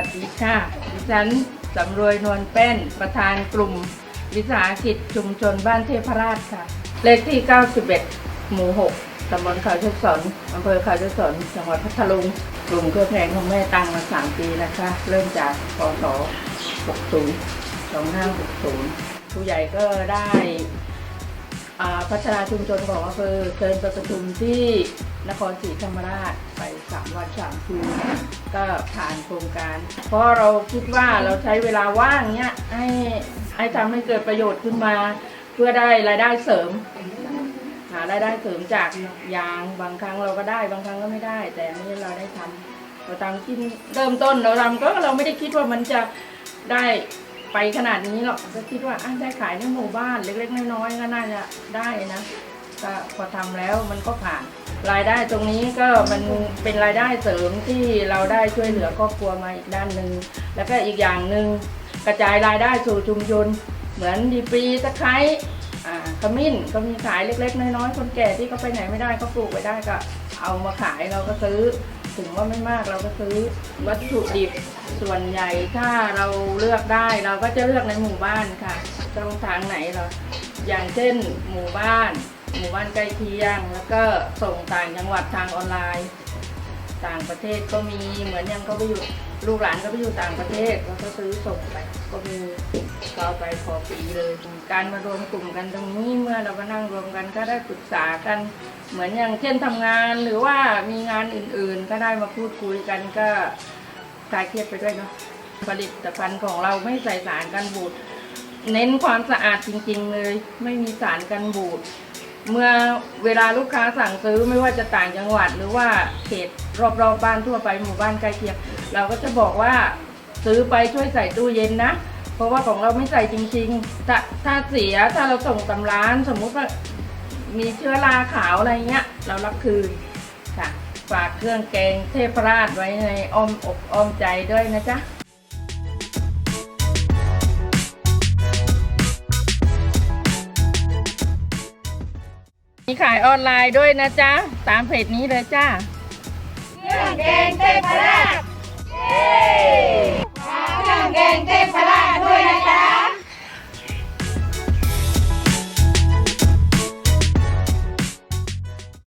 วัสดีค่ะ ดิฉันสำรวยนวลแป้น ประธานกลุ่ม วิสาหกิจชุมชนบ้านเทพราชค่ะ เลขที่ 91 หมู่ 6ตำบลเขาเชกสนอำเภอเขาเชกสนจังหวัดพัทลุง กลุ่มเครือแพงของแม่ตังมา 3 ปีนะคะ เริ่มจากพศ60 2560 ผู้ใหญ่ก็ได้พัฒนาชุมชนของอำเภอเชิญประชุมที่นครศรีธรรมราช ไป3วัน3คืนก็ผ่านโครงการ เพราะเราคิดว่าเราใช้เวลาว่างเนี้ยให้ให้ทำให้เกิดประโยชน์ขึ้นมา เพื่อได้รายได้เสริม หารายได้เสริมจากยางบางครั้งเราก็ได้บางครั้งก็ไม่ได้ แต่อันนี้เราได้ทำเราทำกินเริ่มต้นเราทำก็เราไม่ได้คิดว่ามันจะได้ไปขนาดนี้หรอกก็คิดว่าอได้ขายในหมู่บ้านเล็กๆน้อยๆก็น่าจะได้นะก็พอทำแล้วมันก็ผ่าน รายได้ตรงนี้ก็มันเป็นรายได้เสริมที่เราได้ช่วยเหลือครอบครัวมาอีกด้านหนึ่งแล้วก็อีกอย่างหนึ่งกระจายรายได้สู่ชุมชนเหมือนดีปรีตะไคร้ขมิ้นก็มีขายเล็ก ๆ น้อยๆคนแก่ที่เขาไปไหนไม่ได้ก็ปลูกไว้ได้ก็เอามาขายเราก็ซื้อถึงว่าไม่มากเราก็ซื้อวัตถุดิบส่วนใหญ่ถ้าเราเลือกได้เราก็จะเลือกในหมู่บ้านค่ะตรงทางไหนเราอย่างเช่นหมู่บ้าน หมู่บ้านใกล้เคียง แล้วก็ส่งต่างจังหวัดทางออนไลน์ ต่างประเทศก็มีเหมือนยังเขาไปอยู่ลูกหลานก็ไปอยู่ต่างประเทศเราก็ซื้อส่งไปก็มีก็เอไปพอปีเลย การมารวมกลุ่มกันตรงนี้เมื่อเรามานั่งรวมกันก็ได้ปรึกษากัน เหมือนอย่างเช่นทำงานหรือว่ามีงานอื่นๆ ก็ได้มาพูดคุยกันก็คลายเครียดไปด้วยเนาะผลิตภัณฑ์ของเราไม่ใส่สารกันบูดเน้นความสะอาดจริง ๆ เลย ไม่มีสารกันบูด เมื่อเวลาลูกค้าสั่งซื้อไม่ว่าจะต่างจังหวัด หรือว่าเขตรอบๆบบ้านทั่วไปหมู่บ้านใกล้เคียงเราก็จะบอกว่าซื้อไปช่วยใส่ตู้เย็นนะ เพราะว่าของเราไม่ใส่จริงๆถ้าถ้าเสียถ้าเราส่งตำร้านสมมุติว่ามีเชื้อราขาวอะไรเงี้ย เรารับคืนค่ะฝากเครื่องแกงเทพราชไว้ในอ้อมอกอ้อมใจด้วยนะจ๊ะ มีขายออนไลน์ด้วยนะจ๊ะ ตามเพจนี้เลยจ้า เครื่องแกงเทพราช